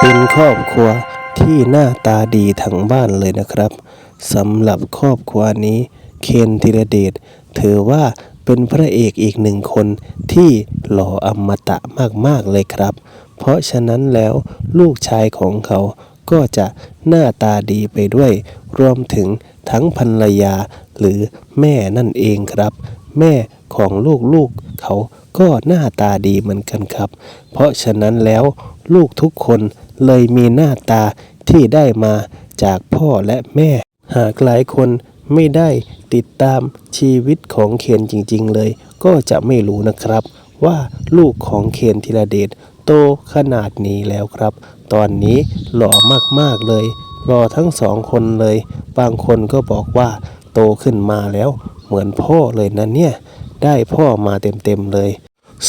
เป็นครอบครัวที่หน้าตาดีทั้งบ้านเลยนะครับสำหรับครอบครัวนี้เคนธีรเดชถือว่าเป็นพระเอกอีกหนึ่งคนที่หล่ออมตะมากๆเลยครับ เพราะฉะนั้นแล้วลูกชายของเขาก็จะหน้าตาดีไปด้วย รวมถึงทั้งภรรยาหรือแม่นั่นเองครับ แม่ของลูกๆเขาก็หน้าตาดีเหมือนกันครับ เพราะฉะนั้นแล้วลูกทุกคน เลยมีหน้าตาที่ได้มาจากพ่อและแม่ หากหลายคนไม่ได้ติดตามชีวิตของเคนจริง ๆ เลย ก็จะไม่รู้นะครับ ว่าลูกของเคนธีรเดชโตขนาดนี้แล้วครับ ตอนนี้หล่อมากๆเลยหล่อทั้งสองคนเลย บางคนก็บอกว่า โตขึ้นมาแล้ว เหมือนพ่อเลยนะเนี่ย ได้พ่อมาเต็มๆเลย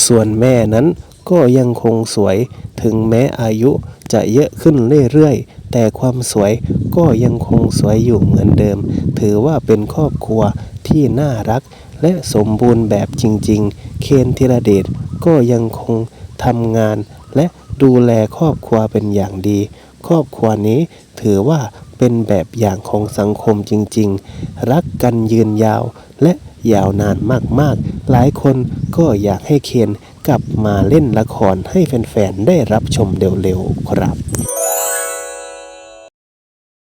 ส่วนแม่นั้น ก็ยังคงสวย ถึงแม้อายุจะเยอะขึ้นเรื่อยๆ แต่ความสวยก็ยังคงสวยอยู่เหมือนเดิม ถือว่าเป็นครอบครัวที่น่ารัก และสมบูรณ์แบบจริงๆ เคนธีรเดชก็ยังคงทำงาน และดูแลครอบครัวเป็นอย่างดี ครอบครัวนี้ถือว่าเป็นแบบอย่างของสังคมจริงๆ รักกันยืนยาวและยาวนานมากๆ หลายคนก็อยากให้เคน กลับมาเล่นละครให้แฟนๆ ได้รับชมเร็วๆ ครับ